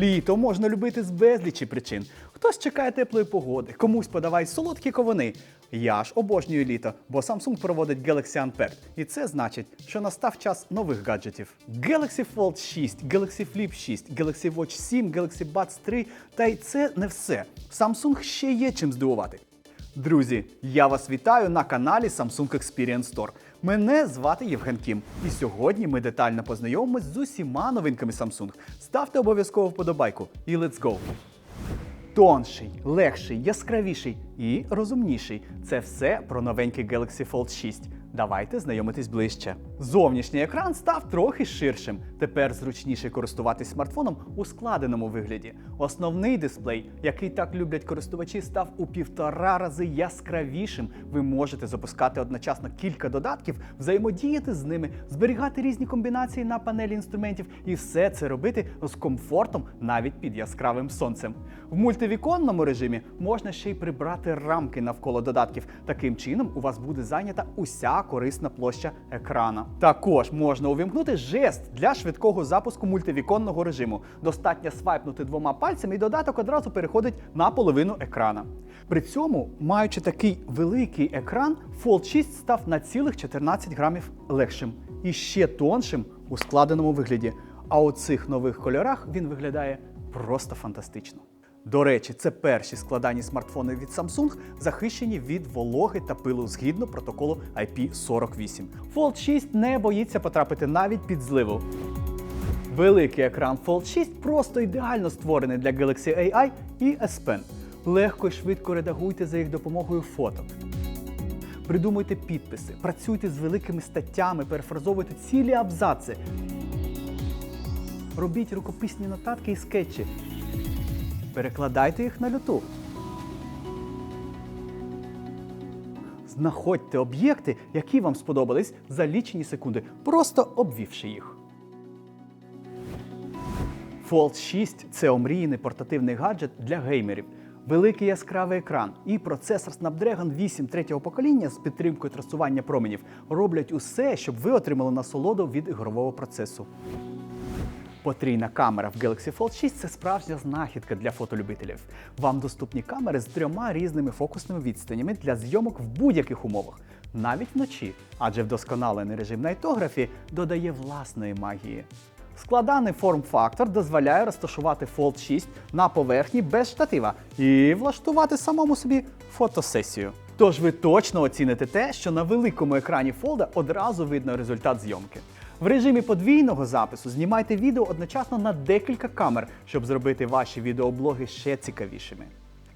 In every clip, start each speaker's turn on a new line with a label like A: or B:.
A: Літо можна любити з безлічі причин. Хтось чекає теплої погоди, комусь подавай солодкі ковини. Я ж обожнюю літо, бо Samsung проводить Galaxy Unpacked. І це значить, що настав час нових гаджетів. Galaxy Fold 6, Galaxy Flip 6, Galaxy Watch 7, Galaxy Buds 3. Та й це не все. Samsung ще є чим здивувати. Друзі, я вас вітаю на каналі Samsung Experience Store. Мене звати Євген Кім, і сьогодні ми детально познайомимось з усіма новинками Samsung. Ставте обов'язково вподобайку і let's go! Тонший, легший, яскравіший і розумніший. Це все про новенький Galaxy Fold 6. Давайте знайомитись ближче. Зовнішній екран став трохи ширшим. Тепер зручніше користуватись смартфоном у складеному вигляді. Основний дисплей, який так люблять користувачі, став у півтора рази яскравішим. Ви можете запускати одночасно кілька додатків, взаємодіяти з ними, зберігати різні комбінації на панелі інструментів і все це робити з комфортом навіть під яскравим сонцем. В мультивіконному режимі можна ще й прибрати рамки навколо додатків. Таким чином у вас буде зайнята уся корисна площа екрана. Також можна увімкнути жест для швидкого запуску мультивіконного режиму. Достатньо свайпнути двома пальцями, і додаток одразу переходить на половину екрана. При цьому, маючи такий великий екран, Fold 6 став на цілих 14 грамів легшим і ще тоншим у складеному вигляді. А у цих нових кольорах він виглядає просто фантастично. До речі, це перші складані смартфони від Samsung, захищені від вологи та пилу згідно протоколу IP48. Fold 6 не боїться потрапити навіть під зливу. Великий екран Fold 6 просто ідеально створений для Galaxy AI і S Pen. Легко і швидко редагуйте за їх допомогою фото. Придумуйте підписи, працюйте з великими статтями, перефразовуйте цілі абзаци. Робіть рукописні нотатки і скетчі. Перекладайте їх на люту. Знаходьте об'єкти, які вам сподобались за лічені секунди, просто обвівши їх. Fold 6 це омріяний портативний гаджет для геймерів. Великий яскравий екран і процесор Snapdragon 8 третього покоління з підтримкою трасування променів роблять усе, щоб ви отримали насолоду від ігрового процесу. Потрійна камера в Galaxy Fold 6 це справжня знахідка для фотолюбителів. Вам доступні камери з трьома різними фокусними відстанями для зйомок в будь-яких умовах, навіть вночі, адже вдосконалений режим найтографії додає власної магії. Складаний форм-фактор дозволяє розташувати Fold 6 на поверхні без штатива і влаштувати самому собі фотосесію. Тож ви точно оціните те, що на великому екрані Fold одразу видно результат зйомки. В режимі подвійного запису знімайте відео одночасно на декілька камер, щоб зробити ваші відеоблоги ще цікавішими.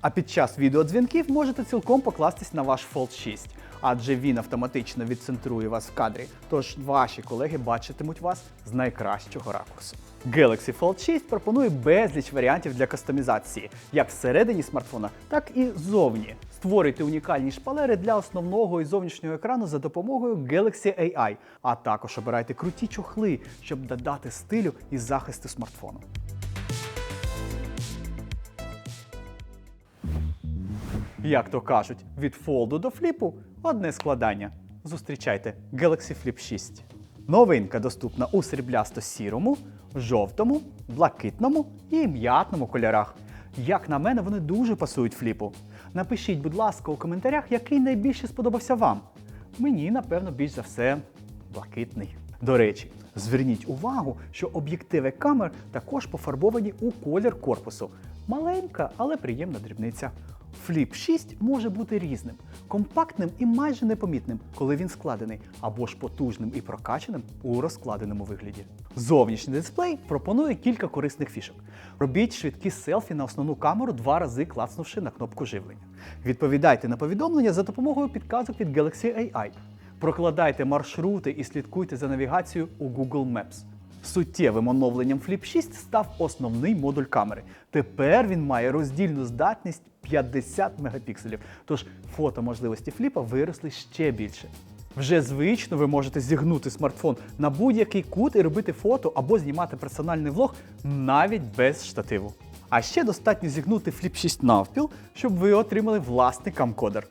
A: А під час відеодзвінків можете цілком покластись на ваш Fold 6, адже він автоматично відцентрує вас в кадрі, тож ваші колеги бачитимуть вас з найкращого ракурсу. Galaxy Fold 6 пропонує безліч варіантів для кастомізації, як всередині смартфона, так і ззовні. Створюйте унікальні шпалери для основного і зовнішнього екрану за допомогою Galaxy AI, а також обирайте круті чохли, щоб додати стилю і захисту смартфону. Як то кажуть, від фолду до фліпу одне складання. Зустрічайте Galaxy Flip 6. Новинка доступна у сріблясто-сірому, жовтому, блакитному і м'ятному кольорах. Як на мене, вони дуже пасують фліпу. Напишіть, будь ласка, у коментарях, який найбільше сподобався вам. Мені, напевно, більш за все блакитний. До речі, зверніть увагу, що об'єктиви камер також пофарбовані у колір корпусу. Маленька, але приємна дрібниця. Flip 6 може бути різним, компактним і майже непомітним, коли він складений, або ж потужним і прокачаним у розкладеному вигляді. Зовнішній дисплей пропонує кілька корисних фішок. Робіть швидкі селфі на основну камеру два рази клацнувши на кнопку живлення. Відповідайте на повідомлення за допомогою підказок від Galaxy AI. Прокладайте маршрути і слідкуйте за навігацією у Google Maps. Суттєвим оновленням Flip 6 став основний модуль камери. Тепер він має роздільну здатність 50 мегапікселів, тож фотоможливості фліпа виросли ще більше. Вже звично ви можете зігнути смартфон на будь-який кут і робити фото або знімати персональний влог навіть без штативу. А ще достатньо зігнути Flip 6 навпіл, щоб ви отримали власний камкодер.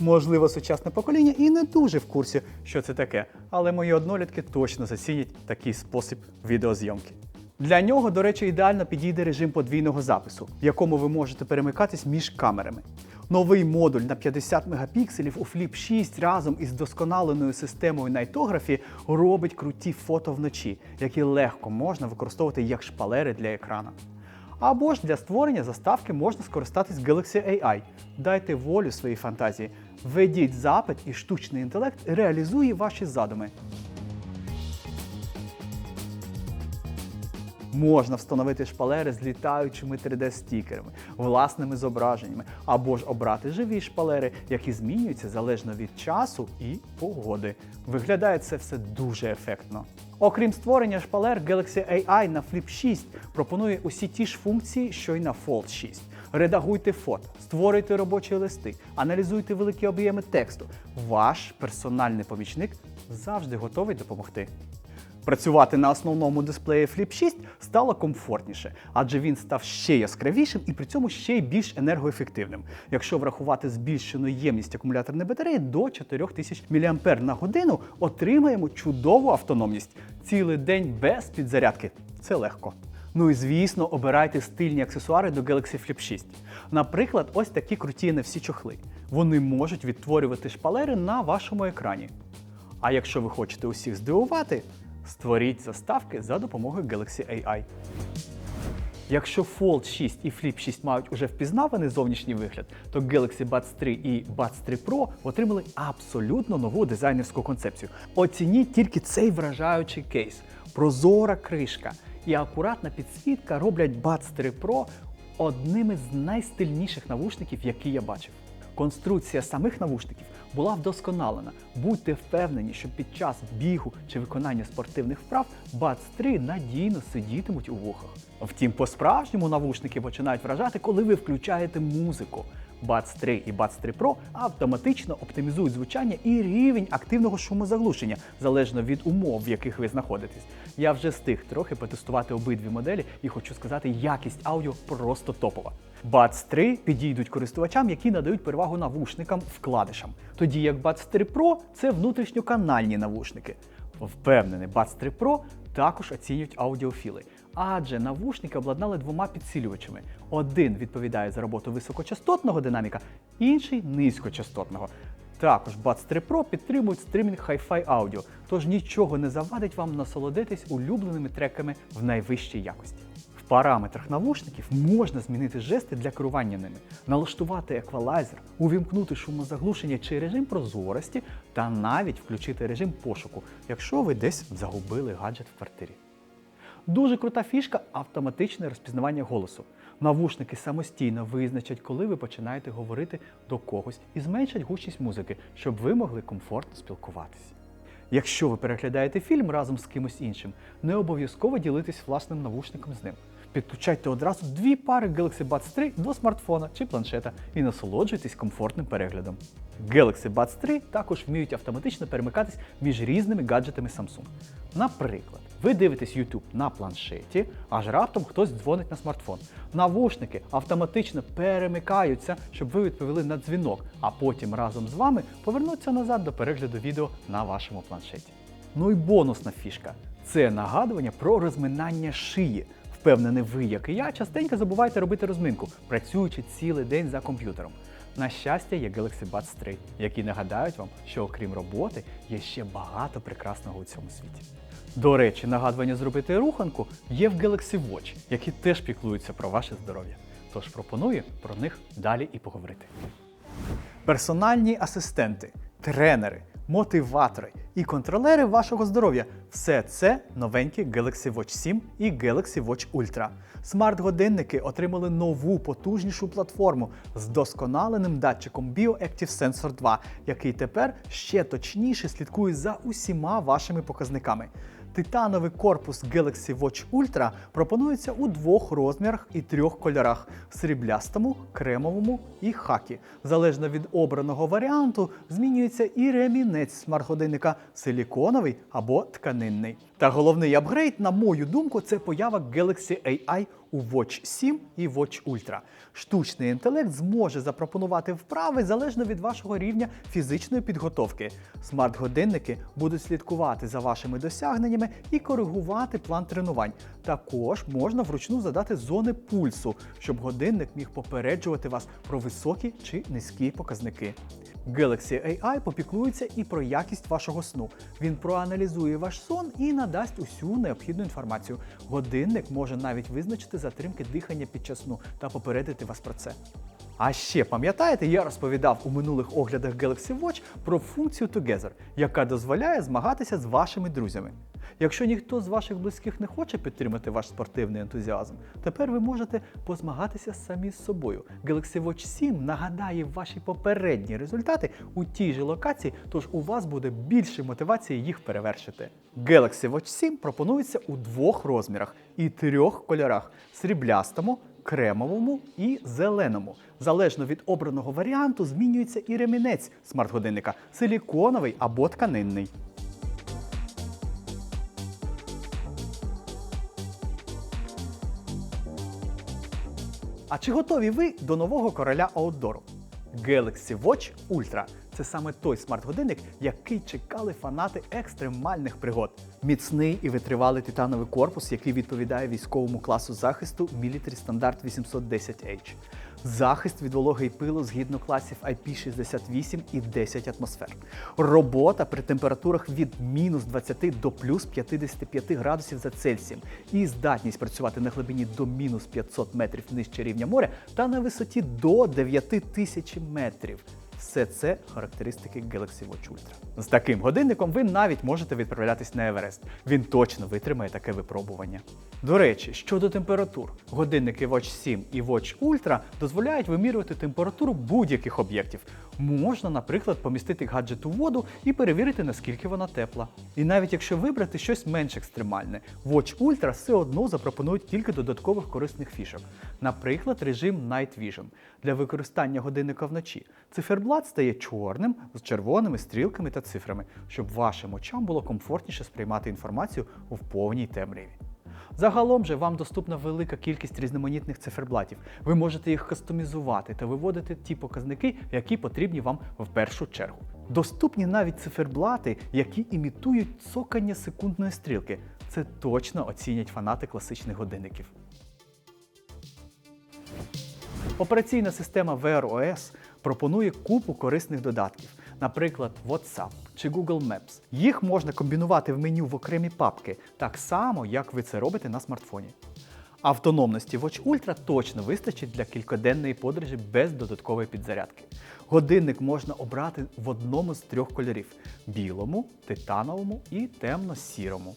A: Можливо, сучасне покоління і не дуже в курсі, що це таке, але мої однолітки точно зацінять такий спосіб відеозйомки. Для нього, до речі, ідеально підійде режим подвійного запису, в якому ви можете перемикатись між камерами. Новий модуль на 50 мегапікселів у Flip 6 разом із досконаленою системою Nightography робить круті фото вночі, які легко можна використовувати як шпалери для екрана. Або ж для створення заставки можна скористатись Galaxy AI. Дайте волю своїй фантазії, введіть запит і штучний інтелект реалізує ваші задуми. Можна встановити шпалери з літаючими 3D-стікерами, власними зображеннями, або ж обрати живі шпалери, які змінюються залежно від часу і погоди. Виглядає це все дуже ефектно. Окрім створення шпалер, Galaxy AI на Flip 6 пропонує усі ті ж функції, що й на Fold 6. Редагуйте фото, створюйте робочі листи, аналізуйте великі об'єми тексту. Ваш персональний помічник завжди готовий допомогти. Працювати на основному дисплеї Flip 6 стало комфортніше, адже він став ще яскравішим і при цьому ще й більш енергоефективним. Якщо врахувати збільшену ємність акумуляторної батареї до 4000 мАч на годину, отримаємо чудову автономність. Цілий день без підзарядки. Це легко. Ну і звісно, обирайте стильні аксесуари до Galaxy Flip 6. Наприклад, ось такі круті NFC чохли. Вони можуть відтворювати шпалери на вашому екрані. А якщо ви хочете усіх здивувати, створіть заставки за допомогою Galaxy AI. Якщо Fold 6 і Flip 6 мають уже впізнаваний зовнішній вигляд, то Galaxy Buds 3 і Buds 3 Pro отримали абсолютно нову дизайнерську концепцію. Оцініть тільки цей вражаючий кейс. Прозора кришка і акуратна підсвітка роблять Buds 3 Pro одними з найстильніших навушників, які я бачив. Конструкція самих навушників була вдосконалена. Будьте впевнені, що під час бігу чи виконання спортивних вправ Buds 3 надійно сидітимуть у вухах. Втім, по-справжньому навушники починають вражати, коли ви включаєте музику. Buds 3 і Buds 3 Pro автоматично оптимізують звучання і рівень активного шумозаглушення залежно від умов, в яких ви знаходитесь. Я вже встиг трохи потестувати обидві моделі і хочу сказати, якість аудіо просто топова. Buds 3 підійдуть користувачам, які надають перевагу навушникам вкладишам, тоді як Buds 3 Pro це внутрішньоканальні навушники. Впевнений, Buds 3 Pro також оцінюють аудіофіли, адже навушники обладнали двома підсилювачами. Один відповідає за роботу високочастотного динаміка, інший низькочастотного. Також Buds 3 Pro підтримують стримінг Hi-Fi аудіо, тож нічого не завадить вам насолодитись улюбленими треками в найвищій якості. Параметрах навушників можна змінити жести для керування ними, налаштувати еквалайзер, увімкнути шумозаглушення чи режим прозорості, та навіть включити режим пошуку, якщо ви десь загубили гаджет в квартирі. Дуже крута фішка автоматичне розпізнавання голосу. Навушники самостійно визначать, коли ви починаєте говорити до когось і зменшать гучність музики, щоб ви могли комфортно спілкуватися. Якщо ви переглядаєте фільм разом з кимось іншим, не обов'язково ділитись власним навушником з ним. Підключайте одразу дві пари Galaxy Buds 3 до смартфона чи планшета і насолоджуйтесь комфортним переглядом. Galaxy Buds 3 також вміють автоматично перемикатись між різними гаджетами Samsung. Наприклад, ви дивитесь YouTube на планшеті, аж раптом хтось дзвонить на смартфон. Навушники автоматично перемикаються, щоб ви відповіли на дзвінок, а потім разом з вами повернуться назад до перегляду відео на вашому планшеті. Ну і бонусна фішка це нагадування про розминання шиї. Впевнений, ви, як і я, частенько забуваєте робити розминку, працюючи цілий день за комп'ютером. На щастя, є Galaxy Buds 3, які нагадають вам, що окрім роботи є ще багато прекрасного у цьому світі. До речі, нагадування зробити руханку є в Galaxy Watch, які теж піклуються про ваше здоров'я. Тож пропоную про них далі і поговорити. Персональні асистенти, тренери, мотиватори і контролери вашого здоров'я все це новенькі Galaxy Watch 7 і Galaxy Watch Ultra. Смарт-годинники отримали нову потужнішу платформу з досконаленим датчиком BioActive Sensor 2, який тепер ще точніше слідкує за усіма вашими показниками. Титановий корпус Galaxy Watch Ultra пропонується у двох розмірах і трьох кольорах: сріблястому, кремовому і хакі. Залежно від обраного варіанту, змінюється і ремінець смарт-годинника силіконовий або тканинний. Та головний апгрейд, на мою думку, це поява Galaxy AI у Watch 7 і Watch Ultra. Штучний інтелект зможе запропонувати вправи залежно від вашого рівня фізичної підготовки. Смарт-годинники будуть слідкувати за вашими досягненнями і коригувати план тренувань. Також можна вручну задати зони пульсу, щоб годинник міг попереджувати вас про високі чи низькі показники. Galaxy AI попіклується і про якість вашого сну. Він проаналізує ваш сон і надасть усю необхідну інформацію. Годинник може навіть визначити затримки дихання під час сну та попередити вас про це. А ще пам'ятаєте, я розповідав у минулих оглядах Galaxy Watch про функцію Together, яка дозволяє змагатися з вашими друзями. Якщо ніхто з ваших близьких не хоче підтримати ваш спортивний ентузіазм, тепер ви можете позмагатися самі з собою. Galaxy Watch 7 нагадає ваші попередні результати у тій же локації, тож у вас буде більше мотивації їх перевершити. Galaxy Watch 7 пропонується у двох розмірах і трьох кольорах: сріблястому, кремовому і зеленому. Залежно від обраного варіанту змінюється і ремінець смарт-годинника силіконовий або тканинний. А чи готові ви до нового короля аутдору? Galaxy Watch Ultra це саме той смарт-годинник, який чекали фанати екстремальних пригод. Міцний і витривалий титановий корпус, який відповідає військовому класу захисту Military Standard 810H. Захист від вологи і пилу згідно класів IP68 і 10 атмосфер. Робота при температурах від мінус 20 до плюс 55 градусів за Цельсієм і здатність працювати на глибині до мінус 500 метрів нижче рівня моря та на висоті до 9000 метрів. Все це характеристики Galaxy Watch Ultra. З таким годинником ви навіть можете відправлятись на Еверест. Він точно витримає таке випробування. До речі, щодо температур, годинники Watch 7 і Watch Ultra дозволяють вимірювати температуру будь-яких об'єктів. Можна, наприклад, помістити гаджет у воду і перевірити, наскільки вона тепла. І навіть якщо вибрати щось менш екстремальне, Watch Ultra все одно запропонують кілька додаткових корисних фішок. Наприклад, режим Night Vision для використання годинника вночі. Циферблат стає чорним з червоними стрілками та цифрами, щоб вашим очам було комфортніше сприймати інформацію в повній темряві. Загалом же вам доступна велика кількість різноманітних циферблатів. Ви можете їх кастомізувати та виводити ті показники, які потрібні вам в першу чергу. Доступні навіть циферблати, які імітують цокання секундної стрілки. Це точно оцінять фанати класичних годинників. Операційна система Wear OS пропонує купу корисних додатків, наприклад, WhatsApp чи Google Maps. Їх можна комбінувати в меню в окремі папки, так само, як ви це робите на смартфоні. Автономності Watch Ultra точно вистачить для кількоденної подорожі без додаткової підзарядки. Годинник можна обрати в одному з трьох кольорів: білому, титановому і темно-сірому.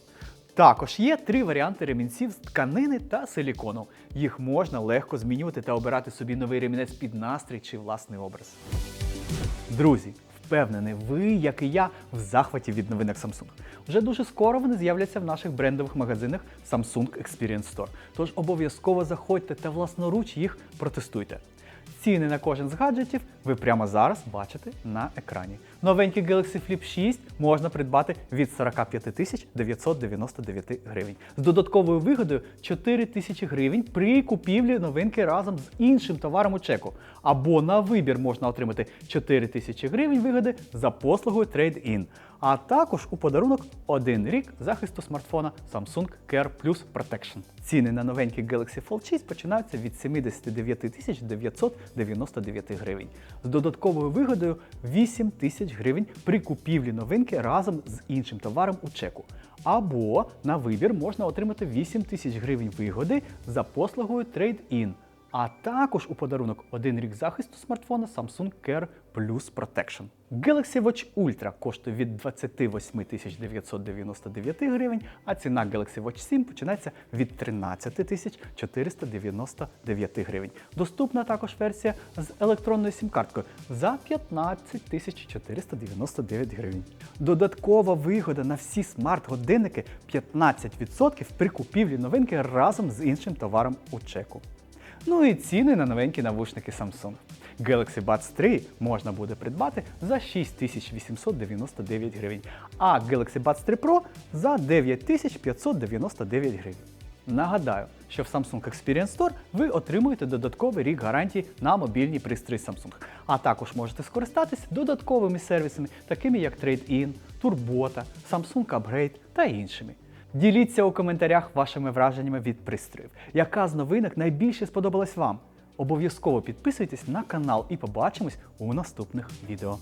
A: Також є три варіанти ремінців з тканини та силікону. Їх можна легко змінювати та обирати собі новий ремінець під настрій чи власний образ. Друзі, впевнений, ви, як і я, в захваті від новинок Samsung. Вже дуже скоро вони з'являться в наших брендових магазинах Samsung Experience Store. Тож обов'язково заходьте та власноруч їх протестуйте. Ціни на кожен з гаджетів ви прямо зараз бачите на екрані. Новенький Galaxy Flip 6 можна придбати від 45 тисяч 999 гривень. З додатковою вигодою 4 тисячі гривень при купівлі новинки разом з іншим товаром у чеку. Або на вибір можна отримати 4 тисячі гривень вигоди за послугою Trade-in. А також у подарунок один рік захисту смартфона Samsung Care Plus Protection. Ціни на новенький Galaxy Fold 6 починаються від 79 тисяч 999 гривень. З додатковою вигодою 8 тисяч гривень при купівлі новинки разом з іншим товаром у чеку. Або на вибір можна отримати 8 тисяч гривень вигоди за послугою Trade-in. А також у подарунок один рік захисту смартфона Samsung Care Plus Protection. Galaxy Watch Ultra коштує від 28 999 гривень, а ціна Galaxy Watch 7 починається від 13 499 гривень. Доступна також версія з електронною сім-карткою за 15 499 гривень. Додаткова вигода на всі смарт-годинники 15% при купівлі новинки разом з іншим товаром у чеку. Ну і ціни на новенькі навушники Samsung. Galaxy Buds 3 можна буде придбати за 6899 гривень, а Galaxy Buds 3 Pro за 9599 гривень. Нагадаю, що в Samsung Experience Store ви отримуєте додатковий рік гарантії на мобільні пристрої Samsung, а також можете скористатись додатковими сервісами, такими як Trade-in, Турбота, Samsung Upgrade та іншими. Діліться у коментарях вашими враженнями від пристроїв. Яка з новинок найбільше сподобалась вам? Обов'язково підписуйтесь на канал і побачимось у наступних відео.